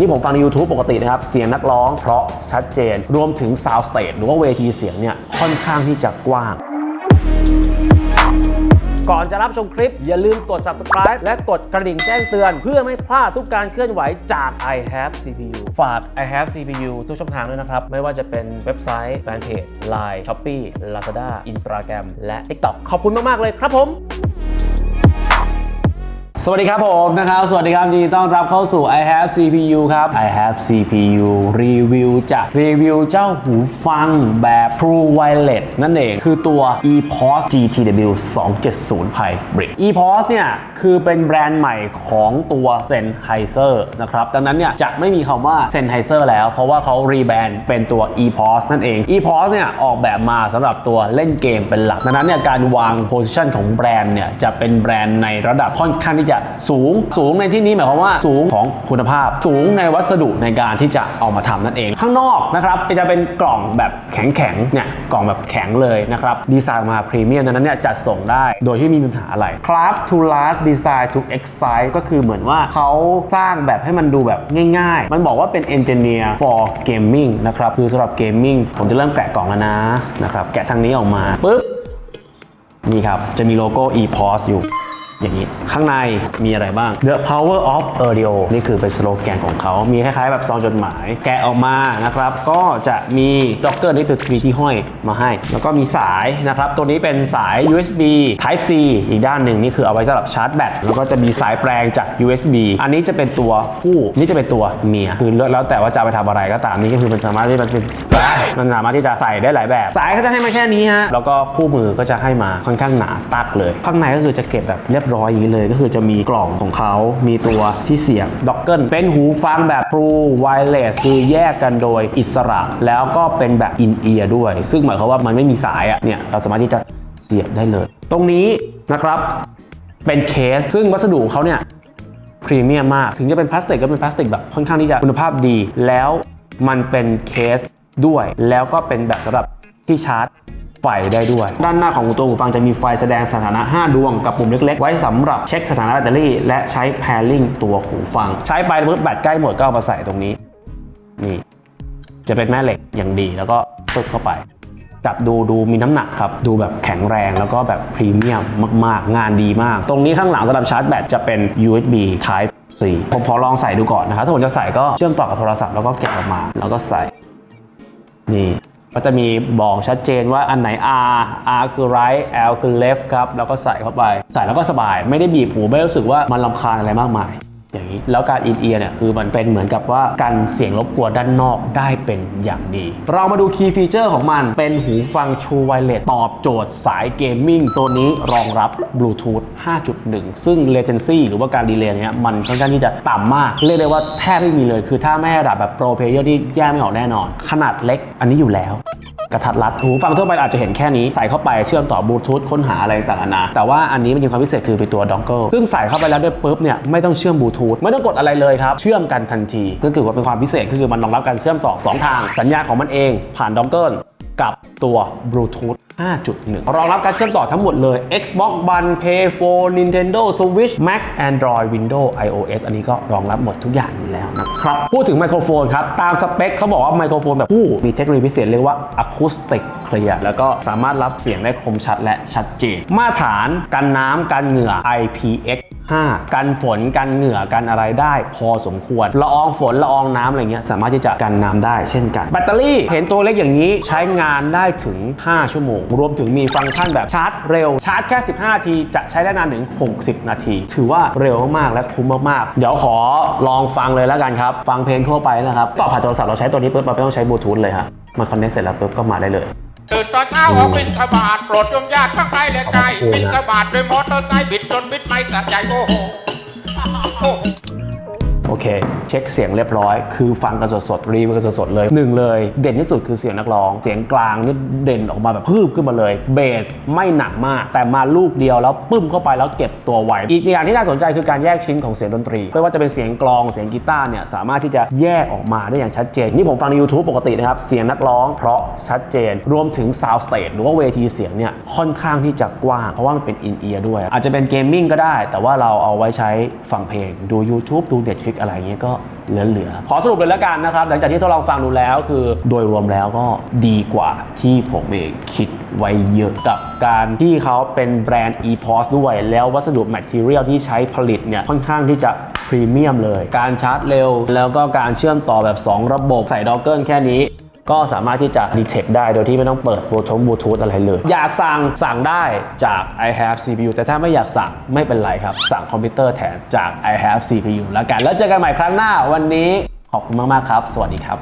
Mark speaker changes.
Speaker 1: นี่ผมฟังใน YouTube ปกตินะครับ เสียงนักร้องเพราะชัดเจน รวมถึง sound stage หรือว่าเวทีเสียงเนี่ยค่อนข้างที่จะกว้างก่อนจะรับชมคลิป อย่าลืมกด subscribe และกดกระดิ่งแจ้งเตือน เพื่อไม่พลาดทุกการเคลื่อนไหวจาก i have CPU ฝาก i have CPU ทุกช่องทางด้วยนะครับ ไม่ว่าจะเป็นเว็บไซต์ แฟนเพจ Line Shopee Lazada Instagram และ TikTok ขอบคุณมาก ๆ เลยครับผม สวัสดีครับผมนะครับ สวัสดีครับยินดีต้อนรับเข้าสู่ i have CPU ครับ i have CPU รีวิวจะรีวิวเจ้าหูฟังแบบ True Wireless นั่นเอง คือตัว ePOS GTW 270 Hybrid ePOS เนี่ย คือเป็นแบรนด์ใหม่ของตัว Sennheiser นะครับ ดังนั้นเนี่ย จะไม่มีคำว่า Sennheiser แล้ว เพราะว่าเขารีแบรนด์เป็นตัว ePOS นั่นเอง ePOS เนี่ย ออกแบบมาสำหรับตัวเล่นเกมเป็นหลัก ดังนั้นเนี่ย การวาง position ของแบรนด์เนี่ย จะเป็นแบรนด์ในระดับค่อนข้างที่จะสูง สูงในที่นี้หมายความว่าสูงของคุณภาพ สูงในวัสดุในการที่จะเอามาทำนั่นเอง ข้างนอกนะครับจะเป็นกล่องแบบแข็งๆเนี่ยกล่องแบบแข็งเลยนะครับดีไซน์มาพรีเมียมดังนั้นเนี่ยจัดส่งได้โดยที่มีปัญหาอะไร Craft to last design to excite ก็คือเหมือนว่าเขาสร้างแบบให้มันดูแบบง่ายๆ มันบอกว่าเป็น engineer for gaming นะครับคือสำหรับ gaming ผมจะเริ่มแกะกล่องแล้วนะนะครับแกะทางนี้ออกมาปุ๊บนี่ครับ จะมีโลโก้ ePOS อยู่ อย่างนี้ ข้างในมีอะไรบ้าง The Power of Audio นี่คือเป็นสโลแกนของเขา มีคล้ายๆแบบซองจดหมาย แกะออกมานะครับ ก็จะมีด็อกเกอร์นี่คือมีที่ห้อยมาให้ แล้วก็มีสายนะครับ ตัวนี้เป็นสาย USB Type C อีกด้านหนึ่งนี่คือเอาไว้สำหรับชาร์จแบต แล้วก็จะมีสายแปลงจาก USB อันนี้จะเป็นตัวผู้ นี่จะเป็นตัวเมีย คือแล้วแต่ว่าจะไปทำอะไรก็ตามนี่ก็คือมันสามารถที่มันเป็นมันสามารถที่จะใส่ได้หลายแบบ สายก็จะให้มาแค่นี้ฮะ แล้วก็คู่มือก็จะให้มาค่อนข้างหนาตักเลย ข้างในก็คือจะเก็บแบบเรียบร้อยอย่างนี้เลย ก็คือจะมีกล่องของเขา มีตัวที่เสียบด็อกเกิลเป็นหูฟังแบบ True Wireless คือแยกกันโดยอิสระ แล้วก็เป็นแบบ in ear ด้วย ซึ่งหมายความว่ามันไม่มีสายอะเนี่ย เราสามารถที่จะเสียบได้เลย ตรงนี้นะครับ เป็นเคส ซึ่งวัสดุของเขาเนี่ยพรีเมียมมาก ถึงจะเป็นพลาสติกก็เป็นพลาสติกแบบค่อนข้างที่จะคุณภาพดี แล้วมันเป็นเคสด้วย แล้วก็เป็นแบบสำหรับที่ชาร์จ ไฟได้ด้วย ด้านหน้าของตัวหูฟังจะมีไฟแสดงสถานะ 5 ดวงกับปุ่มเล็กๆ ไว้สำหรับเช็คสถานะแบตเตอรี่ และใช้ pairing ตัวหูฟัง ใช้ไปปุ๊บแบตใกล้หมดก็เอามาใส่ตรงนี้ นี่ จะเป็นแม่เหล็กอย่างดีแล้วก็ตึกเข้าไปจับดูดูมีน้ำหนักครับ ดูแบบแข็งแรงแล้วก็แบบพรีเมียมมาก ๆ งานดีมาก ตรงนี้ข้างหลังสำหรับชาร์จแบตจะเป็น USB Type C ผมขอลองใส่ดูก่อนนะครับถ้าผมจะใส่ก็เชื่อมต่อกับโทรศัพท์แล้วก็เก็บออกมา แล้วก็ใส่ นี่ ก็จะมีบอกชัดเจนว่าอันไหน R R คือ right L คือ left ครับ แล้วก็ใส่เข้าไป ใส่แล้วก็สบาย ไม่ได้บีบหู ไม่รู้สึกว่ามันลำคาญอะไรมากมาย อย่างนี้ แล้วการอินเอียร์เนี่ยคือมันเป็นเหมือนกับว่ากันเสียงรบกวนด้านนอกได้เป็นอย่างดี เรามาดูคีย์ฟีเจอร์ของมัน เป็นหูฟัง True Wireless ตอบโจทย์สายเกมมิ่งตัวนี้รองรับ Bluetooth 5.1 ซึ่ง latency หรือว่าการดีเลย์เนี่ยมันค่อนข้างที่จะต่ำมาก เรียกได้ว่าแทบไม่มีเลย คือถ้าไม่ระดับแบบ Pro Player ที่แยกไม่ออกแน่นอน ขนาดเล็กอันนี้อยู่แล้ว กระทัดรัดหูฟังทั่วไปอาจจะเห็นแค่นี้ ใส่เข้าไปเชื่อมต่อบลูทูธค้นหาอะไรต่างๆนาแต่ว่าอันนี้มันมีความพิเศษคือเป็นตัวดองเกิลซึ่งใส่เข้าไปแล้วด้วยปุ๊บเนี่ยไม่ต้องเชื่อมบลูทูธไม่ต้องกดอะไรเลยครับ เชื่อมกันทันที ก็คือว่าเป็นความพิเศษคือมันรองรับการเชื่อมต่อ 2 ทาง สัญญาของมันเองผ่านดองเกิลกับตัวบลูทูธ 5.1 รองรับการเชื่อมต่อทั้งหมดเลย Xbox One Play 4 Nintendo Switch Mac Android Windows iOS อันนี้ก็รองรับหมดทุกอย่างอยู่แล้วนะครับ พูดถึงไมโครโฟนครับ ตามสเปคเขาบอกว่าไมโครโฟนแบบคู่มีเทคโนโลยีพิเศษเรียกว่า Acoustic Clear แล้วก็สามารถรับเสียงได้คมชัดและชัดเจน มาตรฐานกันน้ำกันเหงื่อ IPX 5กันฝนกันเหงื่อกันอะไรได้พอสมควรละอองฝนละอองน้ำอะไรเงี้ยสามารถที่จะกันน้ำได้เช่นกัน แบตเตอรี่เห็นตัวเล็กอย่างนี้ใช้งานได้ถึง 5 ชั่วโมง รวมถึงมีฟังก์ชันแบบชาร์จเร็ว ชาร์จแค่ 15นาที จะใช้ได้นานถึง 60 นาที ถือว่าเร็วมากๆและคุ้มมากๆ เดี๋ยวขอลองฟังเลยแล้วกันครับ ฟังเพลงทั่วไปนะครับต่อผ่านโทรศัพท์เราใช้ตัวนี้ปุ๊บเราไม่ต้องใช้บลูทูธเลยครับมันคอนเนคเสร็จแล้วปุ๊บก็มาได้เลย
Speaker 2: ตื่นตอนเช้าออกบินทบาทโปรดโยมญาติทั้งไกลและไกลบินทบาทด้วยมอเตอร์ไซค์บิดจนบิดไม่สะใจโอ้โหโอ้โห
Speaker 1: โอ เค เช็คเสียงเรียบร้อย คือฟังกันสดๆรีวิวกันสดๆเลยหนึ่งเลย เด่นที่สุดคือเสียงนักร้อง เสียงกลางนี่เด่นออกมาแบบพืบขึ้นมาเลยเบสไม่หนักมาก แต่มาลูกเดียวแล้วปึ้มเข้าไปแล้วเก็บตัวไวอีกอย่างที่น่าสนใจคือการแยกชิ้นของเสียงดนตรีไม่ว่าจะเป็นเสียงกลองเสียงกีตาร์เนี่ยสามารถที่จะแยกออกมาได้อย่างชัดเจนนี่ผมฟังใน YouTube ปกตินะครับเสียงนักร้อง เพราะชัดเจน รวมถึง sound stage หรือว่าเวทีเสียงเนี่ยค่อนข้างที่จะกว้างเพราะว่ามันเป็น in ear ด้วย อาจจะเป็นเกมมิ่งก็ได้ แต่ว่าเราเอาไว้ใช้ฟังเพลงดู YouTube ดู Netflix อะไรอย่างเงี้ยก็เหลือๆขอสรุปเลยแล้วกันนะครับ หลังจากที่ทดลองฟังดูแล้วคือ โดยรวมแล้วก็ดีกว่าที่ผมเองคิดไว้เยอะกับการที่เขาเป็นแบรนด์ EPOS ด้วย แล้ววัสดุ Material ที่ใช้ผลิตเนี่ยค่อนข้างที่จะพรีเมียมเลย การชาร์จเร็ว แล้วก็การเชื่อมต่อแบบ 2 ระบบใส่ด็อกเกิลแค่นี้ ก็สามารถที่จะดีเทคได้โดยที่ไม่ต้องเปิดบลูทูธบลูทูธอะไรเลย อยากสั่งสั่งได้จาก i have CPU แต่ถ้าไม่อยากสั่งไม่เป็นไรครับ สั่งคอมพิวเตอร์แทนจาก i have CPU แล้วกัน แล้วเจอกันใหม่ครั้งหน้าวันนี้ขอบคุณมาก ๆ ครับ สวัสดีครับ